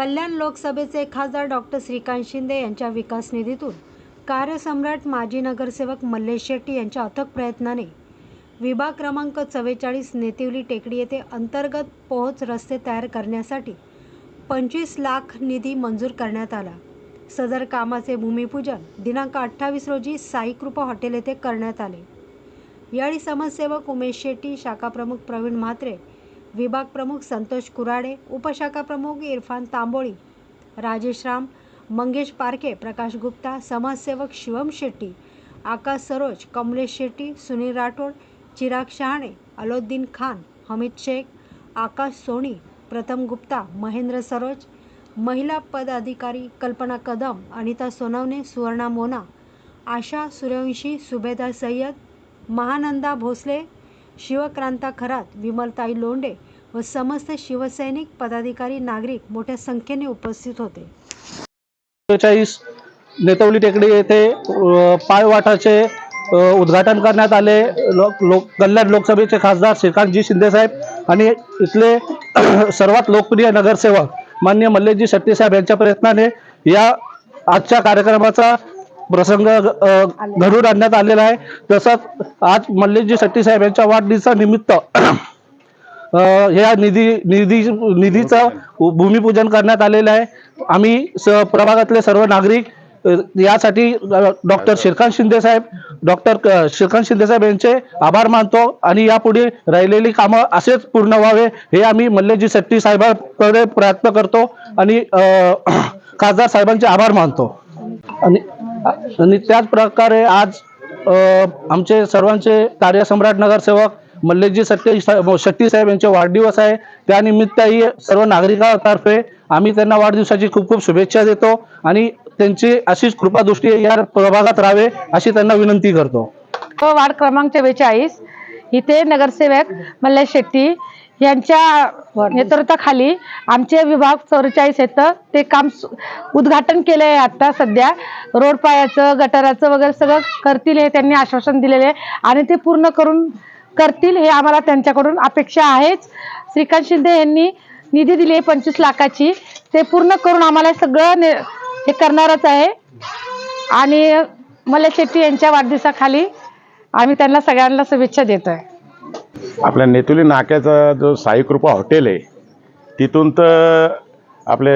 कल्याण लोकसभेचे खासदार डॉक्टर श्रीकांत शिंदे यांच्या विकास निधीतून कार्यसम्राट माजी नगरसेवक मल्लेश शेट्टी यांच्या अथक प्रयत्नाने विभाग क्रमांक चव्वेचाळीस नेतिवली टेकडी येथे अंतर्गत पोहोच रस्ते तयार करण्यासाठी पंचवीस लाख निधी मंजूर करण्यात आला. सदर कामाचे भूमिपूजन दिनांक अठ्ठावीस रोजी साईकृपा हॉटेल येथे करण्यात आले. यावेळी समाजसेवक उमेश शेट्टी शाखाप्रमुख प्रवीण म्हात्रे विभाग प्रमुख संतोष कुराडे उपशाखा प्रमुख इरफान तांबोळी राजेश राम मंगेश पारखे प्रकाश गुप्ता समाजसेवक शिवम शेट्टी आकाश सरोज कमलेश शेट्टी सुनील राठोड चिराग शहाणे अलोद्दीन खान हमीद शेख आकाश सोनी प्रथम गुप्ता महेंद्र सरोज महिला पदाधिकारी कल्पना कदम अनिता सोनवणे सुवर्णा मोना आशा सूर्यवंशी सुभेदा सय्यद महानंदा भोसले शिवक्रांता खरात विमलताई लोंढे व समस्त शिवसैनिक पदाधिकारी नागरिक मोठ्या संख्येने उपस्थित होते. चाळीस नेतवली टेकडी येथे पायवाटाचे उद्घाटन करण्यात आले. लोक लोक कल्याण लोकसभेचे खासदार श्रीकांतजी शिंदेसाहेब आणि इथले सर्वात लोकप्रिय नगरसेवक मान्य मल्लेशजी शेट्टी साहेब यांच्या प्रयत्नाने या आजच्या कार्यक्रमाचा प्रसंग घडून आणण्यात आलेला आहे. तसंच आज मल्लेशजी शेट्टी साहेब यांच्या वाढदिवसा निमित्त ह्या निधी निधी निधीचं भूमिपूजन करण्यात आलेलं आहे. आम्ही स प्रभागातले सर्व नागरिक यासाठी डॉक्टर श्रीकांत शिंदे साहेब डॉक्टर क- श्रीकांत शिंदे साहेब यांचे आभार मानतो आणि यापुढे राहिलेली कामं असेच पूर्ण व्हावे हे आम्ही मल्लेजी शेट्टी साहेबांकडे प्रयत्न करतो आणि खासदार साहेबांचे आभार मानतो. आणि आणि त्याच प्रकारे आज आमचे सर्वांचे कार्यसम्राट नगरसेवक मल्लेशजी सत्य साहेब शेट्टी साहेब यांचे वाढदिवस आहे. त्यानिमित्तही सर्व नागरिकांतर्फे आम्ही त्यांना वाढदिवसाची खूप खूप शुभेच्छा देतो आणि त्यांची अशीच कृपादृष्टी या प्रभागात राहावे अशी त्यांना विनंती करतो. हो, वार्ड क्रमांक चव्वेचाळीस. इथे नगरसेवक मल्लेश शेट्टी यांच्या नेतृत्वाखाली आमचे विभाग चौवेचाळीस येतं ते काम उद्घाटन केलं आहे आता सध्या. रोड पायाचं गटाराचं वगैरे सगळं करतील हे त्यांनी आश्वासन दिलेले आहे. आणि ते पूर्ण करून करतील हे आम्हाला त्यांच्याकडून अपेक्षा आहेच. श्रीकांत शिंदे यांनी निधी दिली आहे पंचवीस लाखाची. ते पूर्ण करून आम्हाला सगळं ने- हे करणारच आहे. आणि मल्लेश शेट्टी यांच्या वाढदिवसाखाली आम्ही त्यांना सगळ्यांना शुभेच्छा देतोय. आपल्या नेतुली नाक्याचा जो साईकृपा हॉटेल आहे तिथून तर आपले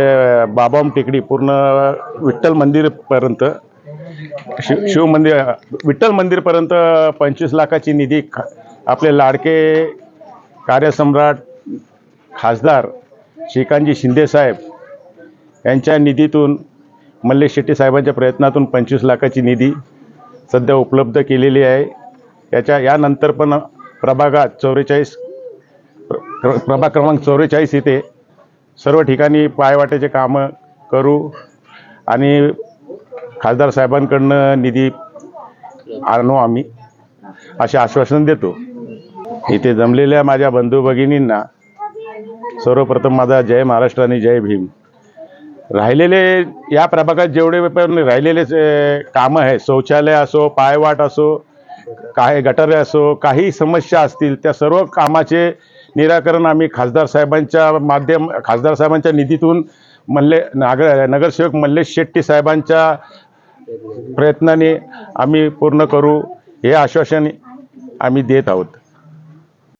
बाबाम टेकडी पूर्ण विठ्ठल मंदिरपर्यंत शिव शिव मंदिर विठ्ठल मंदिरपर्यंत पंचवीस लाखाची निधी खा- आपले लाडके कार्यसम्राट खासदार श्रीकांतजी शिंदेसाहेब यांच्या निधीतून मल्लेश शेट्टी साहेबांच्या प्रयत्नातून पंचवीस लाखाची निधी सध्या उपलब्ध केलेली आहे. याच्या यानंतर पण प्रभागात चौवेचाळीस प्र प्रभाग क्रमांक चौवेचाळीस इथे सर्व ठिकाणी पायवाटेचे कामं करू आणि खासदार साहेबांकडनं निधी आणू आम्ही असे आश्वासन देतो. इथे जमलेल्या माझ्या बंधू भगिनींना सर्वप्रथम माझा जय महाराष्ट्र आणि जय भीम. राहिलेले या प्रभागात जेवढे पण राहिलेले कामं आहे शौचालय असो पायवाट असो काही गटारे असो काही समस्या असतील त्या सर्व कामाचे निराकरण आम्ही खासदार साहेबांच्या माध्यम खासदार साहेबांच्या निधीतून मल्ले नागर नगरसेवक मल्लेश शेट्टी साहेबांच्या प्रयत्नाने आम्ही पूर्ण करू. हे आश्वासन आम्ही देत आहोत.